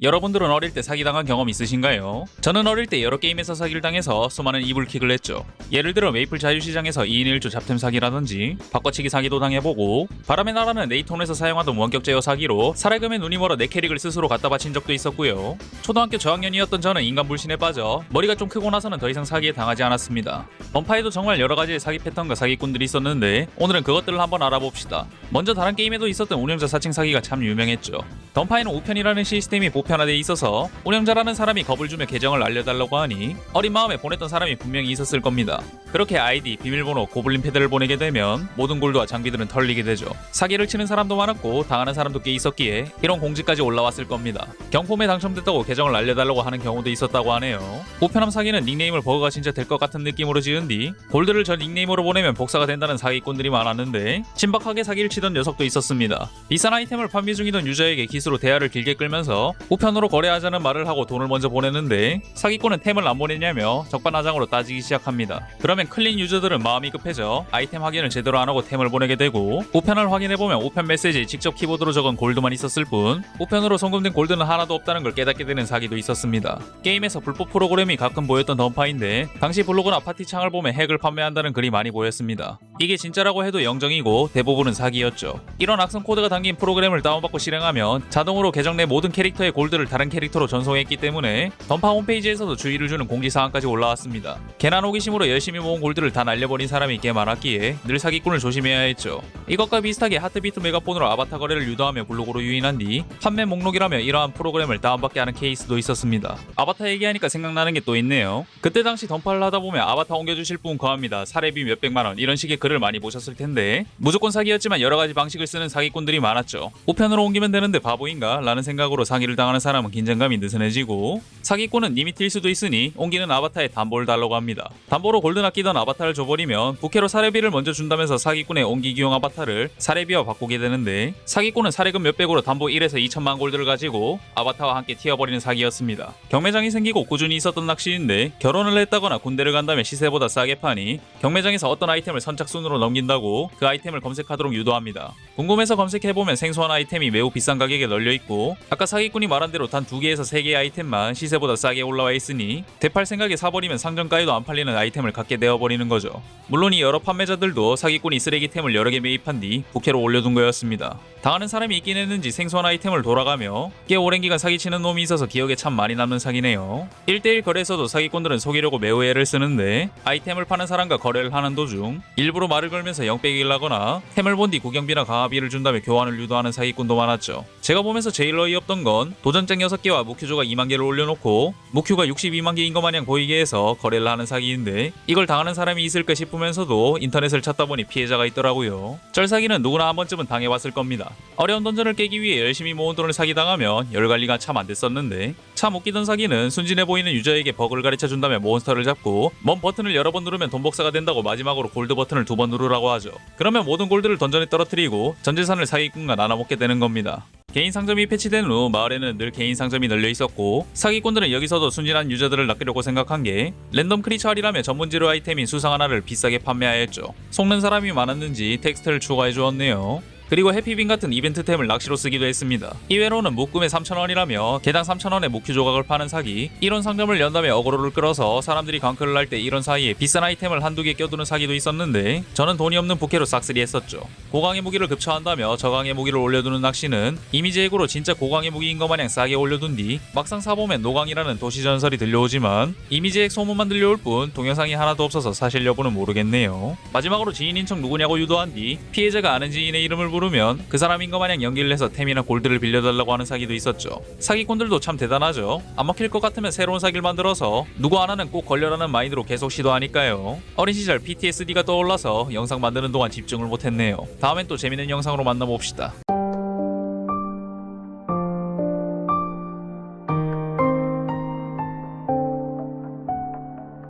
여러분들은 어릴 때 사기당한 경험 있으신가요? 저는 어릴 때 여러 게임에서 사기를 당해서 수많은 이불킥을 냈죠. 예를 들어 메이플 자유시장에서 2인 1조 잡템 사기라든지 바꿔치기 사기도 당해보고 바람의 나라는 네이톤에서 사용하던 원격 제어 사기로 살해금에 눈이 멀어 내 캐릭을 스스로 갖다 바친 적도 있었고요. 초등학교 저학년이었던 저는 인간 불신에 빠져 머리가 좀 크고 나서는 더 이상 사기에 당하지 않았습니다. 던파에도 정말 여러 가지의 사기 패턴과 사기꾼들이 있었는데 오늘은 그것들을 한번 알아봅시다. 먼저 다른 게임에도 있었던 운영자 사칭 사기가 참 유명했죠. 던파에는 우편이라는 시스템이 보 편화돼 있어서 운영자라는 사람이 겁을 주며 계정을 알려달라고 하니 어린 마음에 보냈던 사람이 분명히 있었을 겁니다. 그렇게 아이디, 비밀번호, 고블린 패드를 보내게 되면 모든 골드와 장비들은 털리게 되죠. 사기를 치는 사람도 많았고 당하는 사람도 꽤 있었기에 이런 공지까지 올라왔을 겁니다. 경품에 당첨됐다고 계정을 알려달라고 하는 경우도 있었다고 하네요. 우편함 사기는 닉네임을 버그가 진짜 될 것 같은 느낌으로 지은 뒤 골드를 저 닉네임으로 보내면 복사가 된다는 사기꾼들이 많았는데 신박하게 사기를 치던 녀석도 있었습니다. 비싼 아이템을 판매 중이던 유저에게 기수로 대화를 길게 끌면서 우편으로 거래하자는 말을 하고 돈을 먼저 보내는데 사기꾼은 템을 안 보냈냐며 적반하장으로 따지기 시작합니다. 그러면 클린 유저들은 마음이 급해져 아이템 확인을 제대로 안 하고 템을 보내게 되고 우편을 확인해보면 우편 메시지에 직접 키보드로 적은 골드만 있었을 뿐 우편으로 송금된 골드는 하나도 없다는 걸 깨닫게 되는 사기도 있었습니다. 게임에서 불법 프로그램이 가끔 보였던 던파인데 당시 블로그나 파티 창을 보면 핵을 판매한다는 글이 많이 보였습니다. 이게 진짜라고 해도 영정이고 대부분은 사기였죠. 이런 악성 코드가 담긴 프로그램을 다운받고 실행하면 자동으로 계정 내 모든 캐릭터의 골드를 다른 캐릭터로 전송했기 때문에 던파 홈페이지에서도 주의를 주는 공지사항까지 올라왔습니다. 개난 호기심으로 열심히 모은 골드를 다 날려버린 사람이 꽤 많았기에 늘 사기꾼을 조심해야 했죠. 이것과 비슷하게 하트비트 메가폰으로 아바타 거래를 유도하며 블로그로 유인한 뒤 판매 목록이라며 이러한 프로그램을 다운받게 하는 케이스도 있었습니다. 아바타 얘기하니까 생각나는 게 또 있네요. 그때 당시 던파를 하다 보면 아바타 옮겨주실 분 구합니다. 사례비 몇백만 원 이런 식의 글을 많이 보셨을 텐데 무조건 사기였지만 여러 가지 방식을 쓰는 사기꾼들이 많았죠. 우편으로 옮기면 되는데 바보인가? 라는 생각으로 사기를 당하는 사람은 긴장감이 느슨해지고 사기꾼은 님이 튈 수도 있으니 옮기는 아바타에 담보를 달라고 합니다. 담보로 골드 낚이던 아바타를 줘버리면 부캐로 사례비를 먼저 준다면서 사기꾼의 옮기기용 아바타를 사례비와 바꾸게 되는데 사기꾼은 사례금 몇백으로 담보 1에서 2천만 골드를 가지고 아바타와 함께 튀어버리는 사기였습니다. 경매장이 생기고 꾸준히 있었던 낚시인데 결혼을 했다거나 군대를 간다면 시세보다 싸게 파니 경매장에서 어떤 아이템을 선착순으로 넘긴다고 그 아이템을 검색하도록 유도합니다. 궁금해서 검색해보면 생소한 아이템이 매우 비싼 가격에 널려 있고 아까 사기꾼이 말한 대로 단두 개에서 세 개의 아이템만 시세보다 싸게 올라와 있으니 대팔 생각에 사버리면 상점가에도 안 팔리는 아이템을 갖게 되어 버리는 거죠. 물론 이 여러 판매자들도 사기꾼이 쓰레기템을 여러 개 매입한 뒤 부캐로 올려둔 거였습니다. 당하는 사람이 있긴 했는지 생소한 아이템을 돌아가며 꽤 오랜 기간 사기치는 놈이 있어서 기억에 참 많이 남는 사기네요. 1대1 거래에서도 사기꾼들은 속이려고 매우 애를 쓰는데 아이템을 파는 사람과 거래를 하는 도중 일부러 말을 걸면서 영빼기를 하거나 템을 본 뒤 구경비나 강화비를 준 다음에 교환을 유도하는 사기꾼도 많았죠. 제가 보면서 제일 어이없던 건 도전장 6개와 무큐조가 2만 개를 올려놓고 무큐가 62만 개인 것 마냥 보이게 해서 거래를 하는 사기인데 이걸 당하는 사람이 있을까 싶으면서도 인터넷을 찾다 보니 피해자가 있더라고요. 쩔사기는 누구나 한 번쯤은 당해봤을 겁니다. 어려운 던전을 깨기 위해 열심히 모은 돈을 사기당하면 열 관리가 참 안 됐었는데 참 웃기던 사기는 순진해 보이는 유저에게 버그를 가르쳐 준 다음에 몬스터를 잡고 먼 버튼을 여러 번 누르면 돈 복사가 된다고 마지막으로 골드 버튼을 두 번 누르라고 하죠. 그러면 모든 골드를 던전에 떨어뜨리고 전 재산을 사기꾼과 나눠 먹게 되는 겁니다. 개인 상점이 패치된 후 마을에는 늘 개인 상점이 널려 있었고 사기꾼들은 여기서도 순진한 유저들을 낚으려고 생각한 게 랜덤 크리처 할이라며 전문 재료 아이템인 수상 하나를 비싸게 판매하였죠. 속는 사람이 많았는지 텍스트를 추가해 주었네요. 그리고 해피빈 같은 이벤트템을 낚시로 쓰기도 했습니다. 이외로는 묶음에 3,000원이라며 개당 3,000원의 무큐 조각을 파는 사기, 이런 상점을 연 다음에 어그로를 끌어서 사람들이 광클을 할 때 이런 사이에 비싼 아이템을 한두 개 껴두는 사기도 있었는데 저는 돈이 없는 부캐로 싹쓸이 했었죠. 고강의 무기를 급처한다며 저강의 무기를 올려두는 낚시는 이미지 핵으로 진짜 고강의 무기인 것 마냥 싸게 올려둔 뒤 막상 사보면 노강이라는 도시 전설이 들려오지만 이미지 핵 소문만 들려올 뿐 동영상이 하나도 없어서 사실 여부는 모르겠네요. 마지막으로 지인인 척 누구냐고 유도한 뒤 피해자가 아는 지인의 이름을 부르면 그 사람인 것 마냥 연기를 해서 템이나 골드를 빌려달라고 하는 사기도 있었죠. 사기꾼들도 참 대단하죠. 안 먹힐 것 같으면 새로운 사기를 만들어서 누구 하나는 꼭 걸려라는 마인드로 계속 시도하니까요. 어린 시절 PTSD가 떠올라서 영상 만드는 동안 집중을 못했네요. 다음엔 또 재밌는 영상으로 만나봅시다.